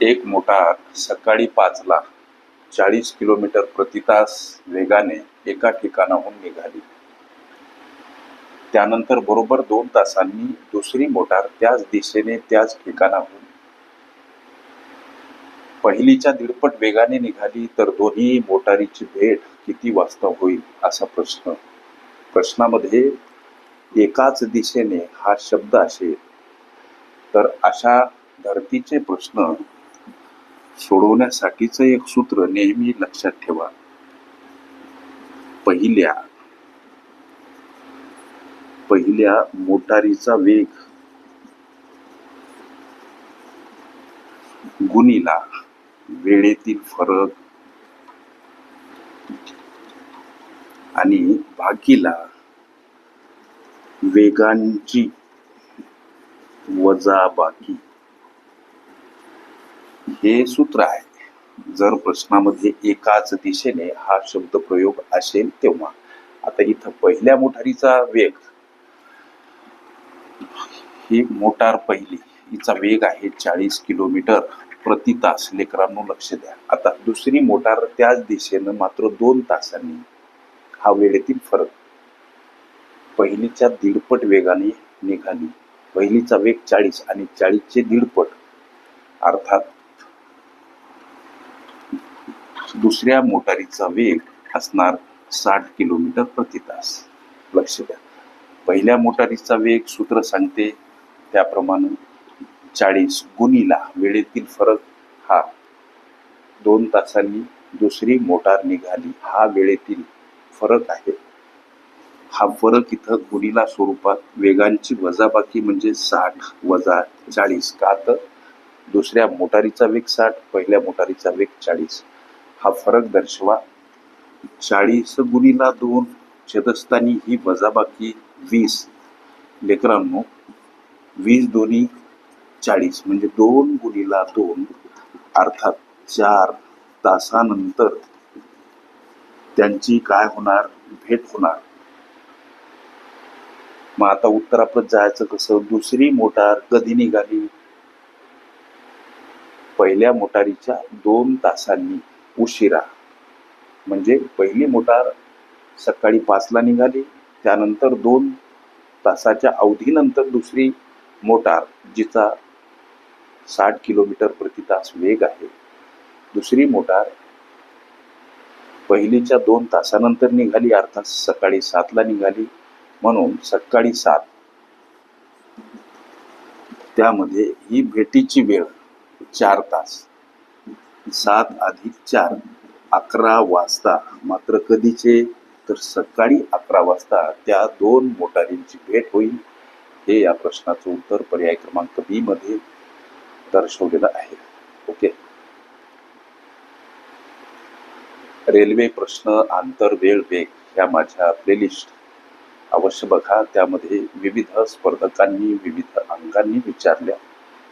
एक मोटार सकाळी पाचला चाळीस किलोमीटर प्रति तास वेगाने एका ठिकाणाहून निघाली. त्यानंतर बरोबर दोन तासांनी दुसरी मोटार त्याच दिशेने त्याच ठिकाणाहून. पहिलीच्या दीडपट वेगाने निघाली तर दोन्ही मोटारीची भेट किती वाजता होईल असा प्रश्न. प्रश्नामध्ये एकाच दिशेने हा शब्द असेल. तर अशा धर्तीचे प्रश्न सोडवण्यासाठीचं एक सूत्र नेहमी लक्षात ठेवा. पहिल्या पहिल्या मोटारीचा वेग गुणीला वेळेतील फरक आणि भागीला वेगांची वजा बाकी हे सूत्र आहे. जर प्रश्नामध्ये एकाच दिशेने हा शब्द प्रयोग असेल तेव्हा. आता इथं पहिल्या मोटारीचा वेग. ही मोटार पहिली. हिचा वेग आहे चाळीस किलोमीटर प्रति तास. लेकरांनो लक्ष द्या. आता दुसरी मोटार त्याच दिशेनं मात्र दोन तासांनी. हा वेळेतील फरक. पहिलीच्या दीडपट वेगाने निघाली. पहिलीचा वेग चाळीस आणि चाळीसचे दीडपट. अर्थात दुसऱ्या मोटारीचा वेग असणार साठ किलोमीटर प्रति तास. लक्ष द्या. पहिल्या मोटारीचा वेग सूत्र सांगते त्याप्रमाणे चाळीस गुणीला वेळेतील फरक हा. दोन तासांनी दुसरी मोटार निघाली हा वेळेतील फरक आहे. हा फरक इथं गुणीला स्वरूपात वेगांची वजाबाकी म्हणजे साठ वजा चाळीस. का तर? दुसऱ्या मोटारीचा वेग साठ पहिल्या मोटारीचा वेग चाळीस. हा फरक दर्शवा. चाळीस गुणीला दोन छेदस्थानी ही वजाबाकी वीस. लेकरांनो वीस दोन्ही चाळीस म्हणजे दोन गुणीला दोन अर्थात चार तासानंतर त्यांची काय होणार? भेट होणार. मग आता उत्तराप्रत जायचं कसं? दुसरी मोटार कधी निघाली? पहिल्या मोटारीच्या दोन तासांनी. उशिरा. म्हणजे पहिली मोटार सकाळी पाचला निघाली त्यानंतर दोन तासाच्या अवधीनंतर दुसरी मोटार जिचा साठ किलोमीटर प्रति तास वेग आहे. दुसरी मोटार पहिलीच्या दोन तासानंतर निघाली अर्थात सकाळी सातला निघाली. म्हणून सकाळी सात त्यामध्ये ही भेटीची वेळ चार तास. सात अधिक चार अकरा वाजता. मात्र कधीचे? तर सकाळी अकरा वाजता त्या दोन मोटारींची भेट होईल. हे या प्रश्नाचं उत्तर पर्याय क्रमांक बी मध्ये दर्शवलेलं आहे. ओके. रेल्वे प्रश्न आंतर वेळ वेग ह्या माझ्या प्लेलिस्ट अवश्य बघा. त्यामध्ये विविध स्पर्धकांनी विविध अंगांनी विचारल्या.